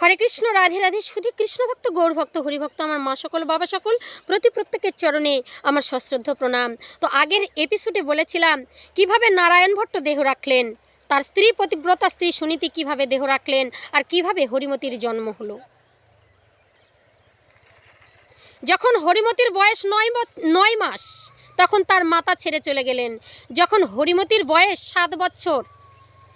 হরে কৃষ্ণ, রাধে রাধে, শুধু কৃষ্ণভক্ত গৌরভক্ত হরিভক্ত, আমার মা সকল, বাবা সকল, প্রতি প্রত্যেকের চরণে আমার সশ্রদ্ধ প্রণাম। তো আগের এপিসোডে বলেছিলাম, কীভাবে নারায়ণ ভট্ট দেহ রাখলেন? তার স্ত্রী পতিব্রতা, স্ত্রী সুনীতি কীভাবে দেহ রাখলেন? আর কীভাবে হরিমতির জন্ম হলো? যখন হরিমতির বয়স নয় নয় মাস, তখন তার মাতা ছেড়ে চলে গেলেন। যখন হরিমতির বয়স সাত বছর,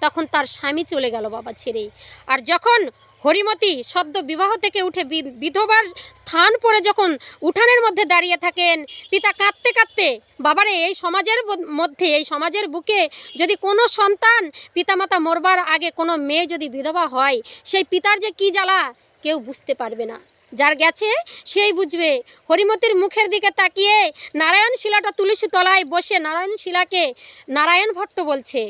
তখন তার স্বামী চলে গেল বাবা ছেড়ে। আর যখন হরিমতি সদ্য বিবাহ থেকে উঠে বিধবার স্থান পড়ে যখন উঠানের মধ্যে দাঁড়িয়ে থাকেন, পিতা কাঁদতে কাঁদতে, বাবারে, এই সমাজের মধ্যে, এই সমাজের বুকে যদি কোনো সন্তান পিতামাতা মরবার আগে কোনো মেয়ে যদি বিধবা হয়, সেই পিতার যে কি জ্বালা, কেউ বুঝতে পারবে না। যার গেছে, সেই বুঝবে। হরিমতির মুখের দিকে তাকিয়ে নারায়ণ শিলাটা তুলসী তলায় বসে নারায়ণ শিলাকে নারায়ণ ভট্ট বলছে,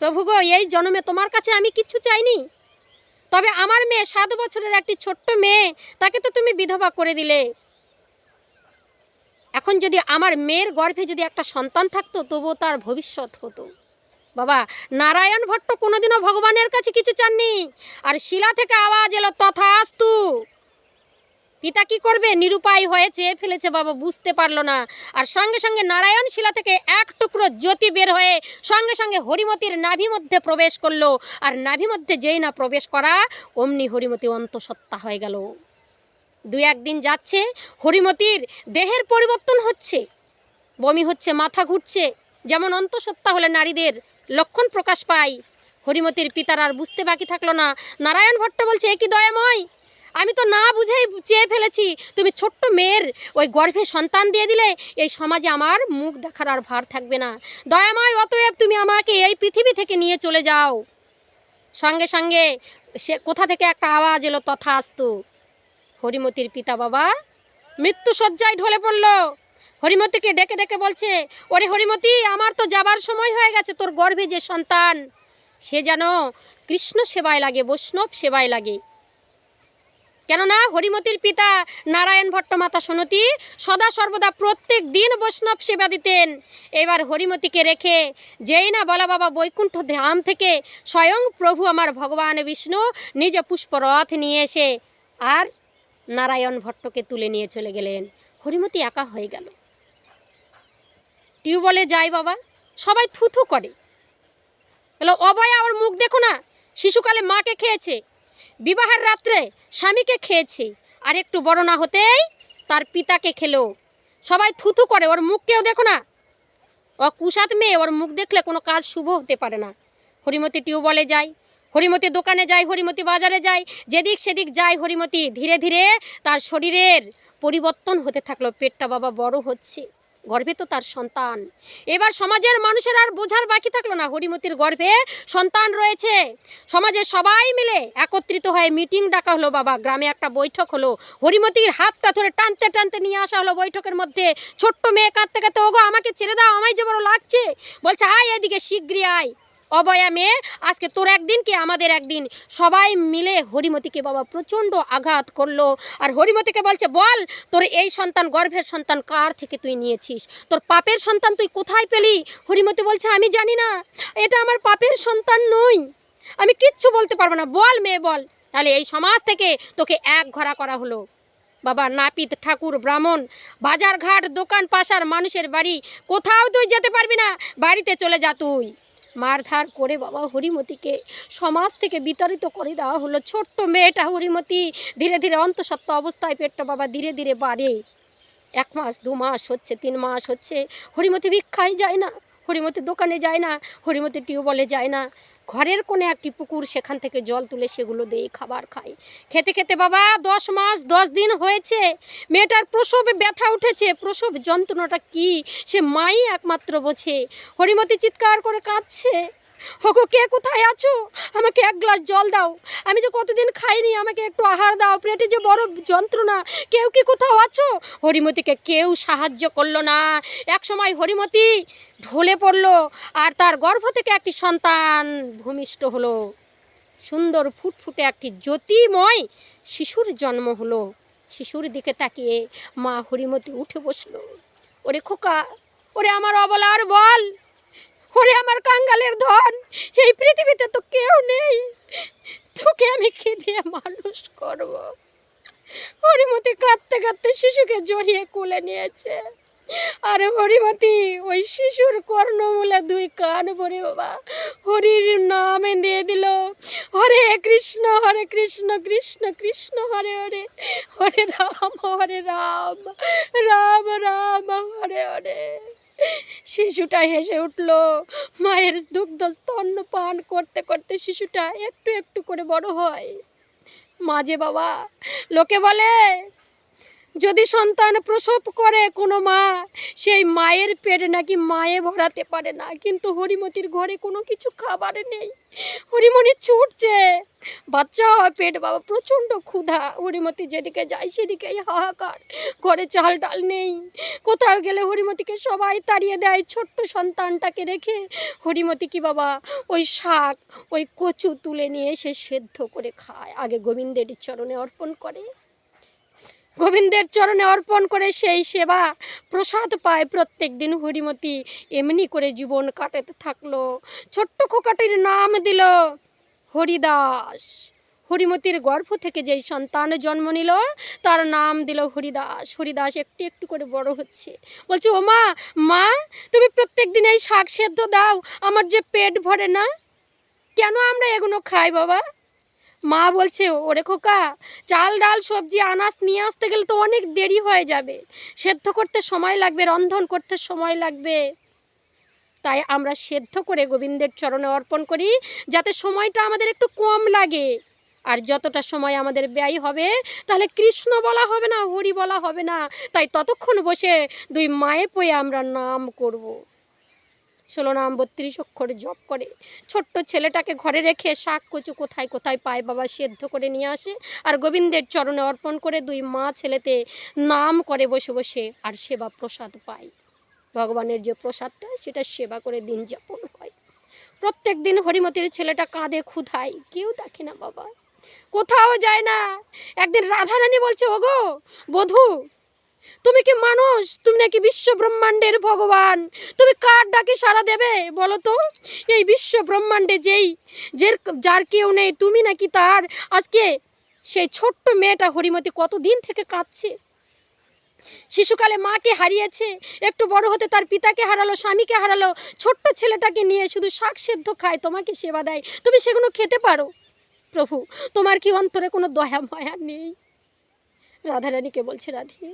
প্রভু গো, এই জন্মে তোমার কাছে আমি কিচ্ছু চাইনি? তবে আমার মেয়ে সাত বছরের একটি ছোট্ট মেয়ে, তাকে তো তুমি বিধবা করে দিলে। এখন যদি আমার মেয়ের গর্ভে যদি একটা সন্তান থাকতো, তবুও তার ভবিষ্যৎ হতো। বাবা, নারায়ণ ভট্ট কোনোদিনও ভগবানের কাছে কিছু চাননি। আর শিলা থেকে আওয়াজ এলো তথা তথাস্তু। পিতা কি করবে? নিরুপায় হয়ে চেয়ে ফেলেছে বাবা, বুঝতে পারল না। আর সঙ্গে সঙ্গে নারায়ণ শিলা থেকে এক টুকরো জ্যোতি বের হয়ে সঙ্গে সঙ্গে হরিমতির নাভি মধ্যে প্রবেশ করল। আর নাভি মধ্যে যেই না প্রবেশ করা, অমনি হরিমতি অন্তঃসত্ত্বা হয়ে গেল। দু একদিন যাচ্ছে, হরিমতির দেহের পরিবর্তন হচ্ছে। বমি হচ্ছে, মাথা ঘুরছে। যেমন অন্তঃসত্ত্বা হলে নারীদের লক্ষণ প্রকাশ পায়। হরিমতির পিতার আর বুঝতে বাকি থাকল না। নারায়ণ ভট্ট বলছে, এ কি দয়াময়? আমি তো না বুঝেই চেয়ে ফেলেছি। তুমি ছোট্ট মেয়ের ওই গর্ভে সন্তান দিয়ে দিলে এই সমাজে আমার মুখ দেখার আর ভার থাকবে না। দয়াময় অতএব তুমি আমাকে এই পৃথিবী থেকে নিয়ে চলে যাও। সঙ্গে সঙ্গে সে কোথা থেকে একটা আওয়াজ এলো তথা আস্তু হরিমতির পিতা বাবা মৃত্যু শয্যায় ঢলে পড়ল। হরিমতিকে ডেকে ডেকে বলছে, ওরে হরিমতি, আমার তো যাবার সময় হয়ে গেছে, তোর গর্ভে যে সন্তান, সে যেন কৃষ্ণ সেবায় লাগে, বৈষ্ণব সেবায় লাগে। কেননা হরিমতির পিতা নারায়ণ ভট্ট মাতা সনতি সদা সর্বদা প্রত্যেক দিন বৈষ্ণব সেবা দিতেন। এবার হরিমতিকে রেখে যেই না বলা বাবা বৈকুণ্ঠ ধাম থেকে স্বয়ং প্রভু আমার ভগবান বিষ্ণু নিজ পুষ্পরথ নিয়ে এসে আর নারায়ণ ভট্টকে তুলে নিয়ে চলে গেলেন। হরিমতি একা হয়ে গেল। টিউবওয়েলে যাই বাবা, সবাই থুথু করে। বলো অবয়া, ওর মুখ দেখো না, শিশুকালে মাকে খেয়েছে। বিবাহের রাত্রে স্বামীকে খেয়েছে। আর একটু বড় না হতেই তার পিতাকে খেলো। সবাই থুথু করে, ওর মুখ কেউ দেখো না? ও কুসাত মেয়ে, ওর মুখ দেখলে কোনো কাজ শুভ হতে পারে না। হরিমতি টিউবওয়েলে যায় হরিমতি দোকানে যায় হরিমতি বাজারে যায় যেদিক সেদিক যায় হরিমতি ধীরে ধীরে তার শরীরের পরিবর্তন হতে থাকল। পেটটা বাবা বড় হচ্ছে। গর্ভে তো তার সন্তান। এবার সমাজের মানুষের আর বোঝার বাকি থাকল না হরিমতির গর্ভে সন্তান রয়েছে। সমাজের সবাই মিলে একত্রিত হয়ে মিটিং ডাকা হলো বাবা। গ্রামে একটা বৈঠক হলো। হরিমতির হাতটা ধরে টানতে টানতে নিয়ে আসা হলো বৈঠকের মধ্যে। ছোট্ট মেয়ে কাঁদতে কাঁদতে, ওগো, আমাকে ছেড়ে দাও, আমায় যে বড় লাগছে। বলছে, আয় এদিকে শীঘ্রই আয়। অবয়া মেয়ে, আজকে তোর একদিন কি আমাদের একদিন? সবাই মিলে হরিমতিকে বাবা প্রচণ্ড আঘাত করল। আর হরিমতিকে বলছে, বল, তোর এই সন্তান গর্ভের সন্তান কার থেকে তুই নিয়েছিস? তোর পাপের সন্তান তুই কোথায় পেলি? হরিমতি বলছে, আমি জানি না। এটা আমার পাপের সন্তান নই। আমি কিচ্ছু বলতে পারব না। বল মেয়ে, বল। তাহলে এই সমাজ থেকে তোকে এক ঘোরা করা হলো। বাবা, নাপিত ঠাকুর, ব্রাহ্মণ বাজার ঘাট দোকান পাশার মানুষের বাড়ি, কোথাও তুই যেতে পারবি না। বাড়িতে চলে যা তুই। মারধার করে বাবা হরিমতিকে সমাজ থেকে বিতাড়িত করে দেওয়া হলো। ছোট্ট মেয়েটা হরিমতি ধীরে ধীরে অন্তঃসত্ত্ব অবস্থায় পেটটা বাবা ধীরে ধীরে বাড়ে। এক মাস, দু মাস হচ্ছে, তিন মাস হচ্ছে। হরিমতি ভিক্ষায় যায় না, হরিমতি দোকানে যায় না, হরিমতি টিউবওয়েলে যায় না। ঘরের কোণে একটি পুকুর, সেখান থেকে জল তুলে সেগুলো দিয়ে খাবার খায়। খেতে খেতে বাবা, দশ মাস, দশ দিন হয়েছে, মেয়েটার প্রসবে ব্যথা উঠেছে। প্রসব যন্ত্রণাটা কি? সে মাই একমাত্র বোঝে। হরিমতি চিৎকার করে কাঁদছে। হগো কে কোথায় আছো? আমাকে এক গ্লাস জল দাও। আমি যে কতদিন খাইনি, আমাকে একটু আহার দাও। পেটে যে বড় যন্ত্রণা, কেউ কি কোথাও আছো? হরিমতিকে কেউ সাহায্য করল না। এক সময় হরিমতি ঢলে পড়ল, আর তার গর্ভ থেকে একটি সন্তান ভূমিষ্ঠ হলো। সুন্দর ফুটফুটে একটি জ্যোতিময় শিশুর জন্ম হলো। শিশুর দিকে তাকিয়ে মা হরিমতি উঠে বসল। ওরে খোকা, ওরে আমার অবলার বল। ওরে আমার কাঙ্গালের ধন, এই পৃথিবীতে তো কেউ নেই। তোকে আমি কি দিয়ে মানুষ করব? হরিমতি কাঁদতে কাঁদতে শিশুকে জড়িয়ে কুলে নিয়েছে। আরে হরিমতি, ওই শিশুর কর্ণমূলে দুই কান ভরে বাবা, হরির নাম দিয়ে দিল, হরে কৃষ্ণ হরে কৃষ্ণ কৃষ্ণ কৃষ্ণ, হরে হরে হরে রাম হরে রাম রাম রাম, হরে হরে। শিশুটা হেসে উঠল, মায়ের দুগ্ধ স্তন্য পান করতে করতে শিশুটা একটু একটু করে বড় হয়। মাঝে বাবা, লোকে বলে যদি সন্তান প্রসব করে কোনো মা, সেই মায়ের পেট নাকি মায়ে ভরাতে পারে না। কিন্তু হরিমতির ঘরে কোনো কিছু খাবার নেই। হরিমণি ছুটছে। বাচ্চা হয় পেট বাবা, প্রচণ্ড ক্ষুধা। হরিমতি যেদিকে যায় সেদিকেই হাহাকার। ঘরে চাল ডাল নেই। কোথাও গেলে হরিমতিকে সবাই তাড়িয়ে দেয় ছোট্ট সন্তানটাকে রেখে। হরিমতি কি বাবা, ওই শাক, ওই কচু তুলে নিয়ে সে সেদ্ধ করে খায়। আগে গোবিন্দের চরণে অর্পণ করে। গোবিন্দের চরণে অর্পণ করে সেই সেবা প্রসাদ পায়। প্রত্যেক দিন হরিমতি এমনি করে জীবন কাটাতে থাকল। ছোট্ট খোকাটির নাম দিল হরিদাস। হরিমতির গর্ভ থেকে যেই সন্তান জন্ম নিল, তার নাম দিল হরিদাস। হরিদাস একটু একটু করে বড় হচ্ছে। বলছে, ও মা মা, তুমি প্রত্যেক দিন এই শাক সেদ্ধ দাও। আমার যে পেট ভরে না। কেন আমরা এগুলো খাই বাবা? মা বলছে, ওরে খোকা, চাল, ডাল, সবজি, আনাজ নিয়ে আসতে গেলে তো অনেক দেরি হয়ে যাবে। সেদ্ধ করতে সময় লাগবে, রন্ধন করতে সময় লাগবে। তাই আমরা সেদ্ধ করে গোবিন্দের চরণে অর্পণ করি, যাতে সময়টা আমাদের একটু কম লাগে। আর যতটা সময় আমাদের ব্যয় হবে, তাহলে কৃষ্ণ বলা হবে না, হরি বলা হবে না। তাই ততক্ষণ বসে দুই মায়ে পয়ে আমরা নাম করব। ষোলো নাম বত্রিশ অক্ষরে জপ করে। ছোট্ট ছেলেটাকে ঘরে রেখে শাক কচু কোথায় কোথায় পায় বাবা সেদ্ধ করে নিয়ে আসে আর গোবিন্দের চরণে অর্পণ করে দুই মা ছেলেতে নাম করে বসে বসে আর সেবা প্রসাদ পায়। ভগবানের যে প্রসাদটা, সেটা সেবা করে দিন যাপন হয়। প্রত্যেক দিন হরিমতির ছেলেটা কাঁদে ক্ষুধায়, কেউ দেখে না বাবা। কোথাও যায় না। একদিন রাধারানী বলছে, ওগো, বধূ তুমি কি মানুষ? তুমি নাকি বিশ্ব ব্রহ্মাণ্ডের ভগবান। তুমি কার ডাকে সাড়া দেবে, বলো তো? এই বিশ্ব ব্রহ্মাণ্ডে যেই যে যার কেউ নেই, তুমি নাকি তার? আজকে সেই ছোট্ট মেয়েটা হরিমতি কতদিন থেকে কাঁদছে? শিশুকালে মাকে হারিয়েছে, একটু বড় হতে তার পিতাকে হারালো, স্বামীকে হারালো, ছোট্ট ছেলেটাকে নিয়ে শুধু শাক সেদ্ধ খায়, তোমাকে সেবা দেয়। তুমি সেগুলো খেতে পারো? প্রভু, তোমার কি অন্তরে কোনো দয়া, মায়া নেই? রাধারানীকে বলছে, রাধে।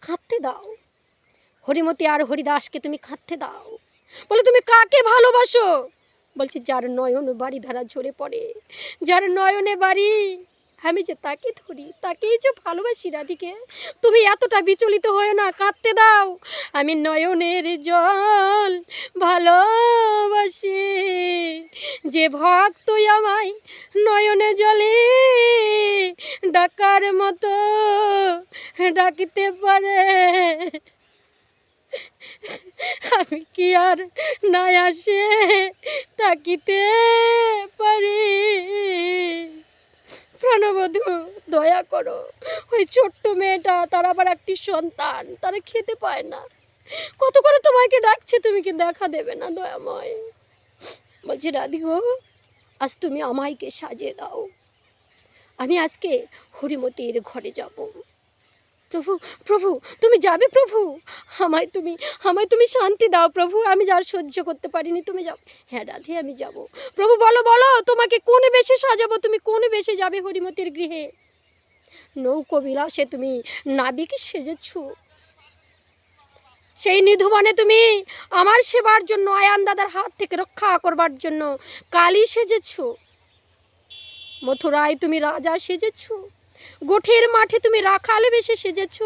খাঁদতে দাও। হরিমতি আর হরিদাসকে তুমি কাঁদতে দাও। বলে, তুমি কাকে ভালোবাসো? বলছে, যার নয়ন বাড়ি ধারা ঝরে পড়ে, যার নয়নে বাড়ি আমি যে তাকে ধরি, তাকেই যে ভালোবাসি রাধিকে, তুমি এতটা বিচলিত হয়ে না, কাঁদতে দাও। আমি নয়নের জল ভালোবাসি, যে ভক্ত আমায় নয়নে জলে ডাকার মতো ডাকিতে পারে। আমি কি আর না আসে তাকিতে পারি? প্রাণবধূ, দয়া করো। ওই ছোট্ট মেয়েটা, তার আবার একটি সন্তান, তারা খেতে পায় না। কত করে তোমাকে ডাকছে, তুমি কি দেখা দেবে না, দয়াময়। বলছি রাধিগো আজ তুমি আমাইকে সাজিয়ে দাও। আমি আজকে হরিমতির ঘরে যাব। প্রভু প্রভু, তুমি যাবে প্রভু? আমায় তুমি আমায় তুমি শান্তি দাও প্রভু, আমি যার সহ্য করতে পারিনি, তুমি যাও। হ্যাঁ রাধে, আমি যাব। প্রভু, বলো বলো, তোমাকে কোন বেশে সাজাবো? তুমি কোন বেশে যাবে হরিমতির গৃহে? নৌকো বিলাসে তুমি নাবিক সেজেছ। সেই নিধুবনে তুমি আমার সেবার জন্য, আয়ান দাদার হাত থেকে রক্ষা করবার জন্য কালী সেজেছ। মথুরায় তুমি রাজা সেজেছ। গোঠের মাঠে তুমি রাখালে বেশি সেজেছ।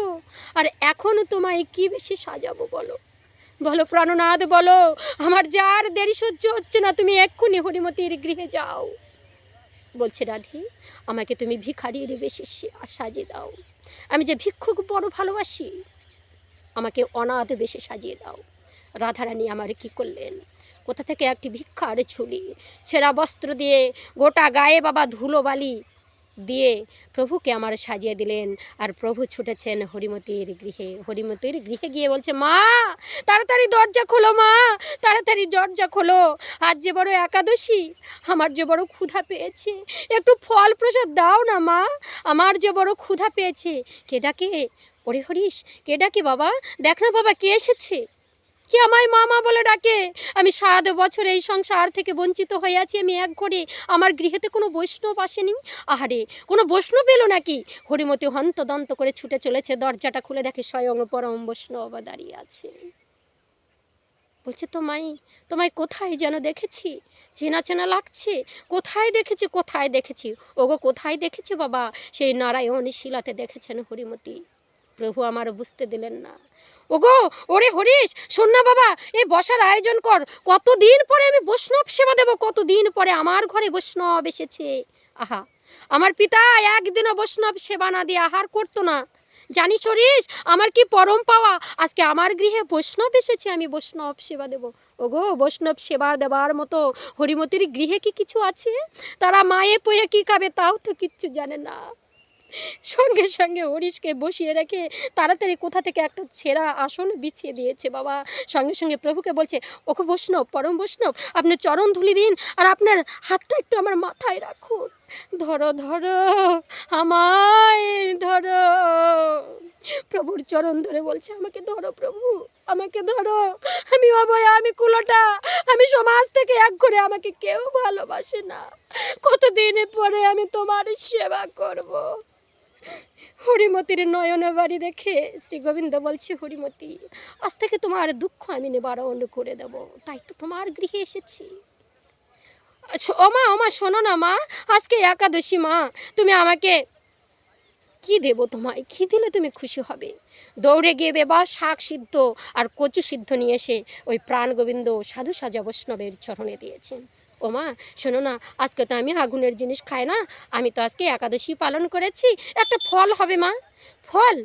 আর এখনও তোমায় কি বেশি সাজাবো বলো? বলো প্রাণনাথ, বলো, আমার যার দেরি সহ্য হচ্ছে না, তুমি এক্ষুনি হরিমতির গৃহে যাও। বলছে রাধি, আমাকে তুমি ভিখারির বেশি সাজিয়ে দাও। আমি যে ভিক্ষুক বড় ভালোবাসি, আমাকে অনাথ বেশি সাজিয়ে দাও। রাধারানী আমার কি করলেন? কোথা থেকে একটি ভিক্ষার ছুলি ছেঁড়া বস্ত্র দিয়ে গোটা গায়ে বাবা ধুলো বালি দিয়ে প্রভুকে আমার সাজিয়ে দিলেন। আর প্রভু ছুটেছেন হরিমতির গৃহে। হরিমতির গৃহে গিয়ে বলছে, মা, তাড়াতাড়ি দরজা খোলো মা, তাড়াতাড়ি দরজা খোলো। আজ যে বড় একাদশী, আমার যে বড় ক্ষুধা পেয়েছে। একটু ফল প্রসাদ দাও না মা, আমার যে বড় ক্ষুধা পেয়েছে। কে? ডাকে ওরে হরিশ কে ডাকে বাবা? দেখ না বাবা, কে এসেছে? কি আমায় মামা বলে ডাকে? আমি সাত বছর এই সংসার থেকে বঞ্চিত হয়ে আছি, আমি এক ঘরে আমার গৃহেতে কোনো বৈষ্ণব আসেনি। আহারে, কোনো বৈষ্ণব এলো নাকি? হরিমতি হন্তদন্ত করে ছুটে চলেছে, দরজাটা খুলে দেখে স্বয়ং পরম বৈষ্ণব দাঁড়িয়ে আছে। বলছে, তোমায় তোমায় কোথায় যেন দেখেছি? চেনা চেনা লাগছে? কোথায় দেখেছি কোথায় দেখেছি? ওগো, কোথায় দেখেছি বাবা? সেই নারায়ণ শিলাতে দেখেছেন হরিমতি। প্রভু আমার বুঝতে দিলেন না। ওগো, ওরে হরিশ, শোন না বাবা, এই বসার আয়োজন কর। কতদিন পরে আমি বৈষ্ণব সেবা দেব, কতদিন পরে আমার ঘরে বৈষ্ণব এসেছে। আহা, আমার পিতা একদিনও বৈষ্ণব সেবা না দিয়ে আহার করতো না। জানিস হরিশ, আমার কি পরম পাওয়া? আজকে আমার গৃহে বৈষ্ণব এসেছে, আমি বৈষ্ণব সেবা দেব। ওগো, বৈষ্ণব সেবা দেওয়ার মতো হরিমতির গৃহে কি কিছু আছে? তারা মায়ে পয়ে কি খাবে, তাও তো কিচ্ছু জানে না। সঙ্গে সঙ্গে হরিশকে বসিয়ে রেখে তাড়াতাড়ি কোথা থেকে একটা ছেঁড়া আসন বিছিয়ে দিয়েছে বাবা। সঙ্গে সঙ্গে প্রভুকে বলছে ওকে বৈষ্ণব, পরম বৈষ্ণব, আপনি চরণ ধুলি দিন আর আপনার হাতটা একটু আমার মাথায় রাখুন। ধরো ধরো, আমায় ধরো। প্রভুর চরণ ধরে বলছে, আমাকে ধরো প্রভু, আমাকে ধরো। আমি অবয়া আমি কুলোটা, আমি সমাজ থেকে এক করে আমাকে কেউ ভালোবাসে না। কতদিন পরে আমি তোমার সেবা করব? হরিমতির নয়নে বাড়ি দেখে শ্রী গোবিন্দ বলছে হরিমতি আজ থেকে তোমার দুঃখ আমি নিবারণ করে দেব। তাই তো তোমার গৃহে এসেছি। আচ্ছা, ও মা ও মা শোনো না মা আজকে একাদশী মা তুমি আমাকে কি দেবো তোমায়? কি দিলে তুমি খুশি হবে? দৌড়ে গিয়ে বেবা শাক সিদ্ধ আর কচু সিদ্ধ নিয়ে এসে ওই প্রাণ গোবিন্দ সাধু সাজা বৈষ্ণবের চরণে দিয়েছেন। ও মা শোনো না, আজকে তো আমি আগুনের জিনিস খাই না, আমি তো আজকে একাদশী পালন করেছি, একটা ফল হবে মা, ফল।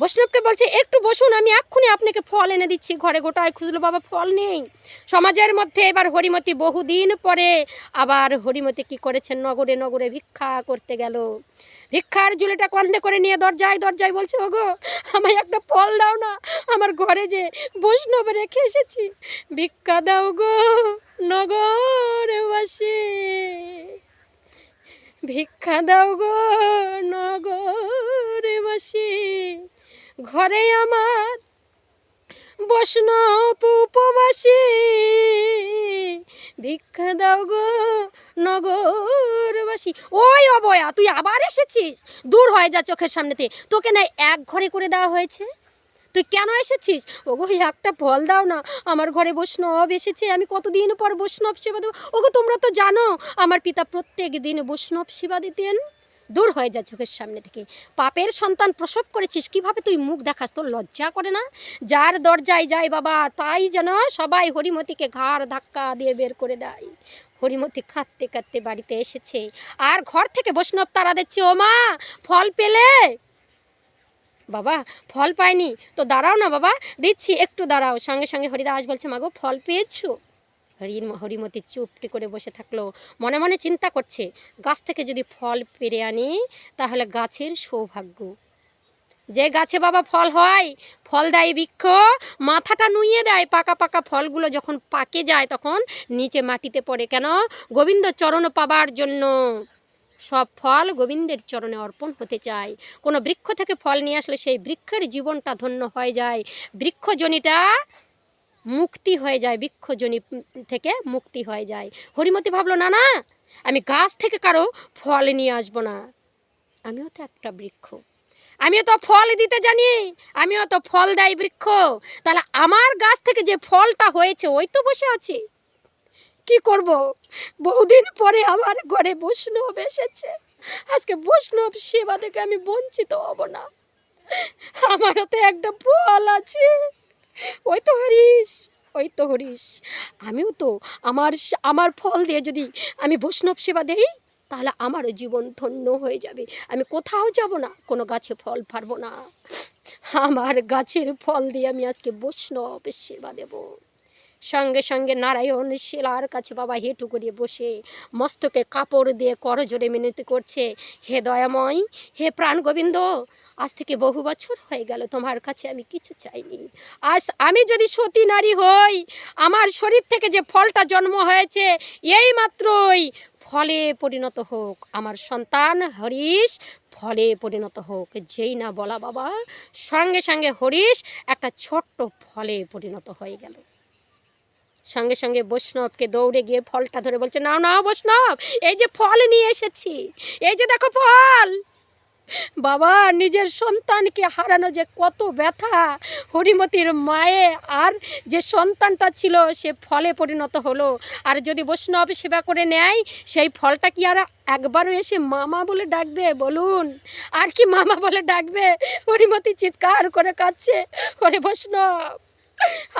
বৈষ্ণবকে বলছে, একটু বসুন, আমি এক্ষুনি আপনাকে ফল এনে দিচ্ছি, ঘরে গোটায় খুঁজলো বাবা ফল নেই। সমাজের মধ্যে এবার হরিমতি বহুদিন পরে, আবার হরিমতি কি করেছেন নগরে নগরে ভিক্ষা করতে গেল। ভিক্ষার ঝুলিটা কন্ধে করে নিয়ে দরজায় দরজায় বলছে, ওগো, আমায় একটা ফল দাও না, আমার ঘরে যে বৈষ্ণব রেখে এসেছি, ভিক্ষা দাও গো। নগর বাসে ভিক্ষা দাও গো নগর বাসে ঘরে আমার বৈষ্ণব উপবাসী, ভিক্ষা দাও গো নগরবাসী। ওই অবয়া, তুই আবার এসেছিস? দূর হয়ে যা চোখের সামনেতে। তোকে না এক ঘরে করে দেওয়া হয়েছে? তুই কেন এসেছিস? ওগো একটা ফল দাও না। আমার ঘরে বৈষ্ণব এসেছে, আমি কতদিন পর বৈষ্ণব সেবা দেবো? ওগো, তোমরা তো জানো, আমার পিতা প্রত্যেক দিন বৈষ্ণব সেবা দিতেন। দূর হয়ে যা চোখের সামনে থেকে। পাপের সন্তান প্রসব করেছিস, কীভাবে তুই মুখ দেখাস? তোর লজ্জা করে না? যার দরজায় যায় বাবা, তাই যেন সবাই হরিমতিকে ঘাড় ধাক্কা দিয়ে বের করে দেয়। হরিমতি খাটতে কাঁদতে বাড়িতে এসেছে। আর ঘর থেকে বৈষ্ণব তারা দিচ্ছে ও মা, ফল পেলে? বাবা, ফল পায়নি তো দাঁড়াও না বাবা, দিচ্ছি, একটু দাঁড়াও। সঙ্গে সঙ্গে হরিদাস বলছে মাগো ফল পেয়েছ? হরি হরিমতি চুপটি করে বসে থাকল। মনে মনে চিন্তা করছে, গাছ থেকে যদি ফল পেরে আনি, তাহলে গাছের সৌভাগ্য। যে গাছে বাবা ফল হয়, ফল দেয় বৃক্ষ, মাথাটা নুইয়ে দেয়, পাকা পাকা ফলগুলো যখন পাকে যায় তখন নিচে মাটিতে পড়ে। কেন? গোবিন্দ চরণ পাবার জন্য। সব ফল গোবিন্দের চরণে অর্পণ হতে চায়। কোনো বৃক্ষ থেকে ফল নিয়ে আসলে সেই বৃক্ষের জীবনটা ধন্য হয়ে যায়। বৃক্ষজনিটা মুক্তি হয়ে যায়, বৃক্ষজনি থেকে মুক্তি হয়ে যায়। হরিমতি ভাবলো, না না, আমি গাছ থেকে কারও ফল নিয়ে আসব না। আমিও তো একটা বৃক্ষ। আমিও তো ফল দিতে জানি, আমিও তো ফল দেয় বৃক্ষ। তাহলে আমার গাছ থেকে যে ফলটা হয়েছে, ওই তো বসে আছে। কি করব? বহুদিন পরে আমার ঘরে বৈষ্ণব এসেছে। আজকে বৈষ্ণব সেবা থেকে আমি বঞ্চিত হব না। আমারও তো একটা ফল আছে। ওই তো হরিশ, ওই তো হরিশ। আমিও তো আমার আমার ফল দিয়ে যদি আমি বৈষ্ণব সেবা দেই, তাহলে আমারও জীবন ধন্য হয়ে যাবে। আমি কোথাও যাব না, কোনো গাছে ফল পারব না। আমার গাছের ফল দিয়ে আমি আজকে বৈষ্ণব সেবা দেব। সঙ্গে সঙ্গে নারায়ণ শিলার কাছে বাবা হেঁটু করে বসে মস্তকে কাপড় দিয়ে করজোরে মিনতি করছে, হে দয়াময়, হে প্রাণ গোবিন্দ, আজ থেকে বহু বছর হয়ে গেল তোমার কাছে আমি কিছু চাইনি। আজ আমি যদি সতী নারী হই, আমার শরীর থেকে যে ফলটা জন্ম হয়েছে, এই মাত্রই ফলে পরিণত হোক আমার সন্তান হরিশ, ফলে পরিণত হোক যেই না বলা বাবা, সঙ্গে সঙ্গে হরিশ একটা ছোট্ট ফলে পরিণত হয়ে গেল। সঙ্গে সঙ্গে বৈষ্ণবকে দৌড়ে গিয়ে ফলটা ধরে বলছে, নাও নাও বৈষ্ণব, এই যে ফল নিয়ে এসেছি, এই যে দেখো ফল। বাবা, নিজের সন্তানকে হারানো যে কত ব্যথা, হরিমতির মায়ে আর যে সন্তানটা ছিল, সে ফলে পরিণত হলো। আর যদি বৈষ্ণব সেবা করে নেয়, সেই ফলটা কি আর একবারও এসে মামা বলে ডাকবে? বলুন, আর কি মামা বলে ডাকবে? হরিমতি চিৎকার করে কাঁদছে হরে বৈষ্ণব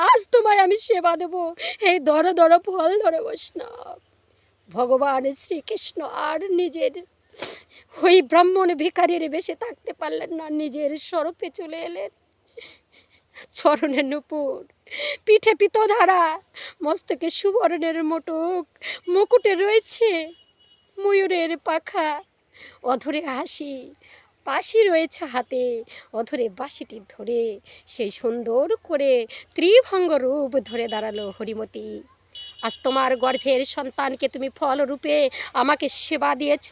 আজ তোমায় আমি সেবা দেবো। এই ধরো ধরো, ফল ধরে বৈষ্ণব। ভগবান শ্রীকৃষ্ণ আর নিজের, ওই ব্রাহ্মণ ভিখারির বেশে থাকতে পারলেন না, নিজের স্বরূপে চলে এলেন। চরণে নুপুর, পিঠে পিতধারা, মস্তকে সুবর্ণের মোটক, মুকুটে রয়েছে ময়ূরের পাখা, অধরে হাসি বাঁশি রয়েছে হাতে অধরে বাঁশিটি ধরে। সেই সুন্দর করে ত্রিভঙ্গ রূপ ধরে দাঁড়াল হরিমতি। আজ তোমার গর্ভের সন্তানকে তুমি ফলরূপে আমাকে সেবা দিয়েছ,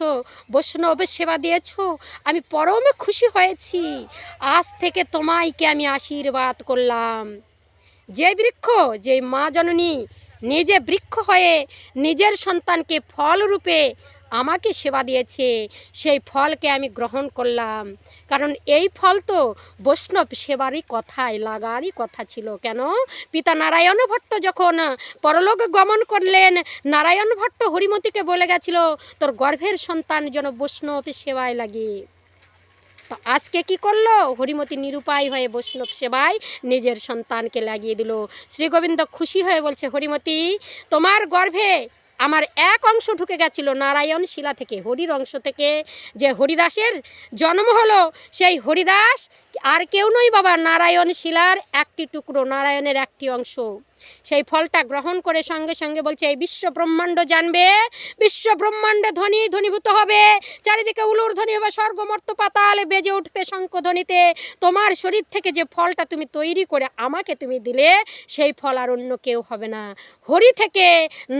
বৈষ্ণব সেবা দিয়েছ, আমি পরম খুশি হয়েছি। আজ থেকে তোমাইকে আমি আশীর্বাদ করলাম। যে বৃক্ষ, যে মা জননী, নিজে বৃক্ষ হয়ে নিজের সন্তানকে ফলরূপে আমাকে সেবা দিয়েছে, সেই ফলকে আমি গ্রহণ করলাম। কারণ এই ফল তো বৈষ্ণব সেবারই কথায়, লাগারই কথা ছিল। কেন? পিতা নারায়ণ ভট্ট যখন পরলোক গমন করলেন, নারায়ণ ভট্ট হরিমতিকে বলে গেছিল, তোর গর্ভের সন্তান যেন বৈষ্ণব সেবায় লাগে। তো আজকে কি করল? হরিমতি নিরুপায় হয়ে বৈষ্ণব সেবায় নিজের সন্তানকে লাগিয়ে দিল। শ্রী গোবিন্দ খুশি হয়ে বলছে, হরিমতি, তোমার গর্ভে আমার এক অংশ ঢুকে গেছিল নারায়ণ শিলা থেকে, হরির অংশ থেকে। যে হরিদাসের জন্ম হলো, সেই হরিদাস আর কেউ নই বাবা, নারায়ণ শিলার একটি টুকরো, নারায়ণের একটি অংশ। সেই ফলটা গ্রহণ করে সঙ্গে সঙ্গে বলছে, এই বিশ্ব ব্রহ্মাণ্ড জানবে বিশ্ব ব্রহ্মাণ্ডে ধ্বনি ধ্বনিভূত হবে। চারিদিকে উলুর ধ্বনি হবে, স্বর্গমর্ত পাতাল বেজে উঠবে শঙ্খধ্বনিতে। তোমার শরীর থেকে যে ফলটা তুমি তৈরি করে আমাকে তুমি দিলে, সেই ফল আর অন্য কেউ হবে না। হরি থেকে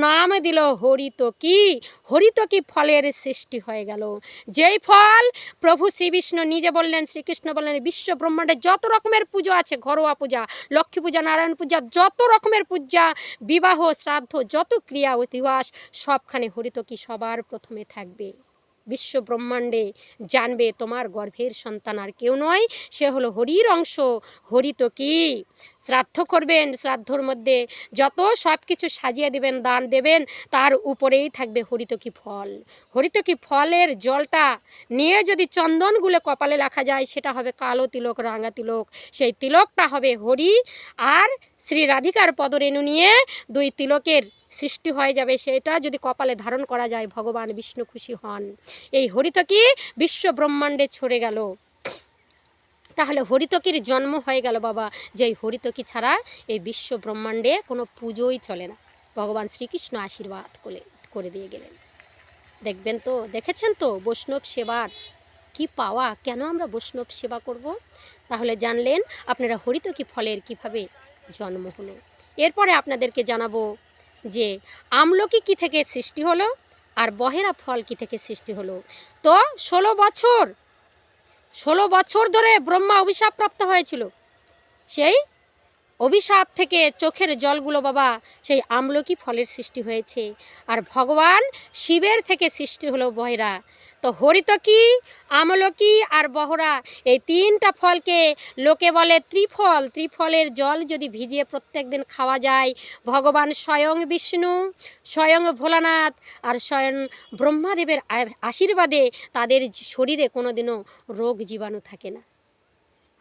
নাম দিল হরিত কি? হরিত কি ফলের সৃষ্টি হয়ে গেল? যেই ফল প্রভু শ্রী বিষ্ণু নিজে বললেন, শ্রীকৃষ্ণ বললেন বিশ্ব ব্রহ্মাণ্ডে যত রকমের পুজো আছে, ঘরোয়া পূজা, লক্ষ্মী পূজা, নারায়ণ পূজা, যত রকমের পূজা বিবাহ শ্রাদ্ধ যত ক্রিয়া ইতিহাস সবখানে হরিত কি সবার প্রথমে থাকবে। বিশ্ব ব্রহ্মাণ্ডে জানবে তোমার গর্ভের সন্তান আর কেউ নয়, সে হলো হরির অংশ। হরিত কি? শ্রাদ্ধ করবেন, শ্রাদ্ধর মধ্যে যত সব কিছু সাজিয়ে দেবেন, দান দেবেন, তার উপরেই থাকবে হরিতকি ফল। হরিতকি ফলের জলটা নিয়ে যদি চন্দনগুলো কপালে রাখা যায়, সেটা হবে কালো তিলক, রাঙা তিলক। সেই তিলকটা হবে হরি আর শ্রী রাধিকার পদরেণু নিয়ে দুই তিলকের সৃষ্টি হয়ে যাবে, সেটা যদি কপালে ধারণ করা যায়, ভগবান বিষ্ণু খুশি হন। এই হরিতকি বিশ্ব ব্রহ্মাণ্ডে ছড়ে গেল। তাহলে হরিতকির জন্ম হয়ে গেল বাবা। যে এই হরিতকি ছাড়া এই বিশ্ব ব্রহ্মাণ্ডে কোনো পুজোই চলে না। ভগবান শ্রীকৃষ্ণ আশীর্বাদ করে করে দিয়ে গেলেন। দেখবেন তো, দেখেছেন তো, বৈষ্ণব সেবার কি পাওয়া? কেন আমরা বৈষ্ণব সেবা করব? তাহলে জানলেন, আপনারা হরিতকি ফলের কীভাবে জন্ম হলো। এরপরে আপনাদেরকে জানাব যে আমলকি কি থেকে সৃষ্টি হলো আর বহেরা ফল কি থেকে সৃষ্টি হলো। তো ষোলো বছর ষোলো বছর ধরে ব্রহ্মা অভিশাপ প্রাপ্ত হয়েছিল। সেই অভিশাপ থেকে চোখের জলগুলো বাবা, সেই আমলকি ফলের সৃষ্টি হয়েছে। আর ভগবান শিবের থেকে সৃষ্টি হলো বহেরা। তো হরিতকি, আমলকি আর বহরা এই তিনটা ফলকে লোকে বলে ত্রিফল। ত্রিফলের জল যদি ভিজিয়ে প্রত্যেক দিন খাওয়া যায়, ভগবান স্বয়ং বিষ্ণু, স্বয়ং ভোলানাথ আর স্বয়ং ব্রহ্মাদেবের আশীর্বাদে তাদের শরীরে কোনোদিনও রোগ জীবাণু থাকে না।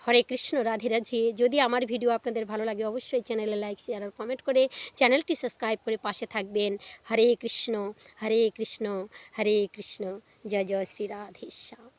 হরে কৃষ্ণ, রাধে রাধে। যদি আমার ভিডিও আপনাদের ভালো লাগে, অবশ্যই চ্যানেলে লাইক, শেয়ার আর কমেন্ট করে চ্যানেলটি সাবস্ক্রাইব করে পাশে থাকবেন। হরে কৃষ্ণ হরে কৃষ্ণ হরে কৃষ্ণ। জয় জয় শ্রী রাধেশ্যাম।